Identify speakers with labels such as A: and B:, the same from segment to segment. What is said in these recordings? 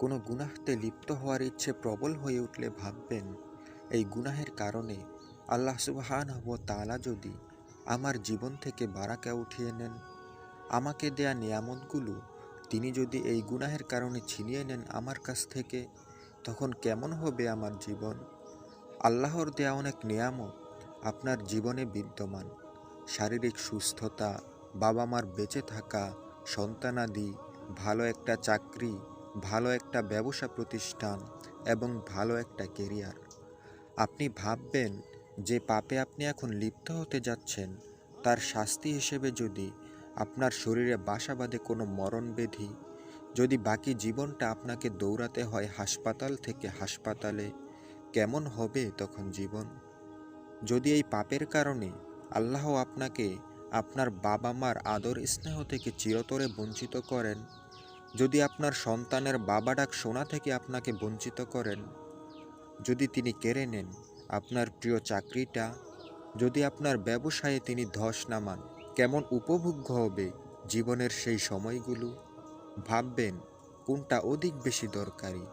A: কোনো গুনাহতে লিপ্ত হওয়ার ইচ্ছে প্রবল হয়ে উঠলে ভাববেন, এই গুনাহের কারণে আল্লাহ সুবহান ও তাআলা যদি আমার জীবন থেকে বারাকা উঠিয়ে নেন, আমাকে দেয়া নিয়ামতগুলো তিনি যদি এই গুনাহের কারণে ছিনিয়ে নেন আমার কাছ থেকে, তখন কেমন হবে আমার জীবন? আল্লাহর দেয়া অনেক নিয়ামত আপনার জীবনে বিদ্যমান। শারীরিক সুস্থতা বাবা মার বেঁচে থাকা, সন্তানাদি, ভালো একটা চাকরি ভালো একটা ব্যবসা প্রতিষ্ঠান এবং ভালো একটা কেরিয়ার আপনি ভাববেন যে পাপে আপনি এখন লিপ্ত হতে যাচ্ছেন। তার শাস্তি হিসেবে যদি আপনার শরীরে বাসা বাঁধে কোনো মরণ যদি বাকি জীবনটা আপনাকে দৌড়াতে হয় হাসপাতাল থেকে হাসপাতালে, কেমন হবে তখন জীবন? যদি এই পাপের কারণে আল্লাহ আপনাকে আপনার বাবা মার আদর স্নেহ থেকে চিরতরে বঞ্চিত করেন যদি আপনার সন্তানের বাবা ডাক শোনা থেকে আপনাকে বঞ্চিত করেন, যদি তিনি কেড়ে নেন আপনার প্রিয় চাকরিটা, যদি আপনার ব্যবসায়ে তিনি ধস নামান, কেমন উপভোগ্য হবে জীবনের সেই সময়গুলো? ভাববেন, কোনটা অধিক বেশি দরকারি?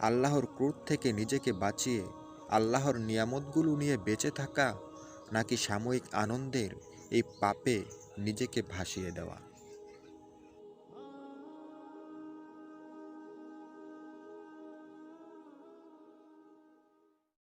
A: আল্লাহর ক্রোধ থেকে নিজেকে বাঁচিয়ে আল্লাহর নিয়ামতগুলো নিয়ে বেঁচে থাকা, নাকি সাময়িক আনন্দের এই পাপে নিজেকে ভাসিয়ে দেওয়া?